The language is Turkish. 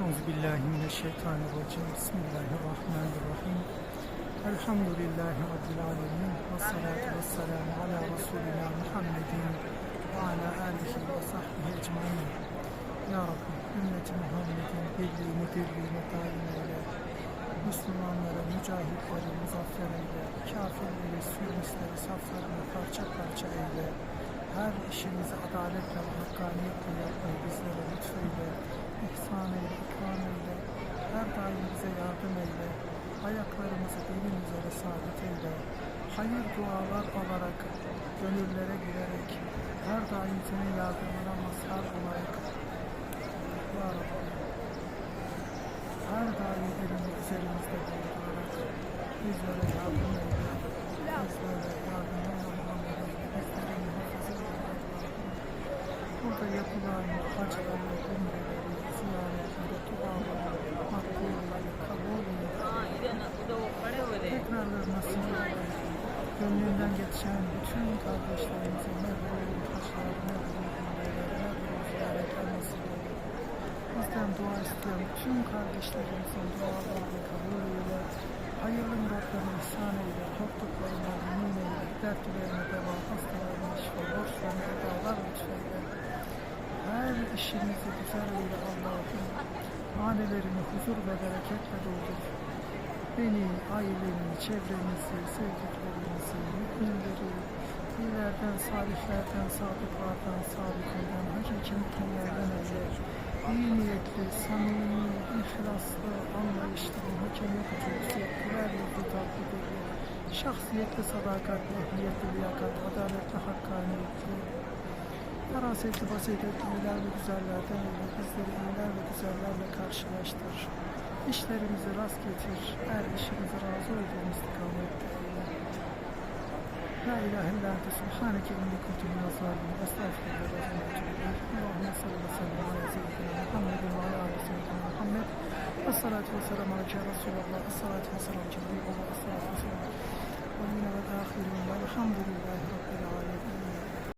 Euzubillahimineşşeytanirracim. Bismillahirrahmanirrahim. Elhamdülillahi Rabbil alemin. Ve salatu ve selamu ala Resulina Muhammedin ve ala alihi ve sahbihi ecmain. Ya Rabbi, ümmeti Muhammed'in birliğini dirliğine daim eyle. Müslümanlara, mücahitleri muzaffer eyle. Kafirleri, sürmüşleri saflarını parça parça eyle. Her işimizi adaletle ve hakkaniyetle yapmayı bizlere lütfeyle. İhsan eyle, ikram eyle. Her daim bize yardım eyle. Ayaklarımızı dinin üzere sabit eyle. Hayır dualar alarak, gönüllere girerek, her daim senin yardımına mazhar olarak, Ya Rabbi, her daim elini üzerimizde bulundurarak bizlere yardım eyle. Bizlere yardımına Muhammed burada yapılan harcamalar, gönderleri, ziyaretinde dualar, maddi yolları kabul Tekrarlanmasın gönlünden geçen bütün kardeşlerimize mevlulun taşları, mevlulun. Bizden dua isteyen tüm kardeşlerimizin dualarını kabul eyle. Hayırlı muratlarını ihsan eyle, korktuklarına emin eyle, dertlerine devam, hastalarına şifa, borçlarına edalar lütfen. İşimizi güzel eyle Allah'ım. Hanelerini huzur ve bereketle doldur. Beni, ailemi, çevremizi, sevdiklerimizi, müminleri, iyilerden, salihlerden, sadıklardan, sadıklardan, hakiki müminlerden eyle. İyi niyetli, samimi, ihlaslı, anlayışlı, hakemiyet ucuz, güler yüzlü, tatlı dili, şahsiyetli, sadakatli, ehliyetli, liyakat, adaletli, hakkaniyetli, farasetli, basiretli, iyiler ve güzellerden eyle. Bizleri iyiler ve güzellerle karşılaştır. İşlerimizi rast getir. Her işimizi razı olduğun istikamette eyle. La ilahe illa ente subhaneke inni kuntu minaz zalimin. Estağfirullah ve etûbü Allahümme salli ve sellem ala seyyidina Muhammedin ve ala ali seyyidina Muhammed. Ve salatu ve selam ala ke Resulallah. Ve salatu ve selam ke Nebiyullah. Ve salatu ve selam. Ve. Velhamdülillahi Rabbil alemin.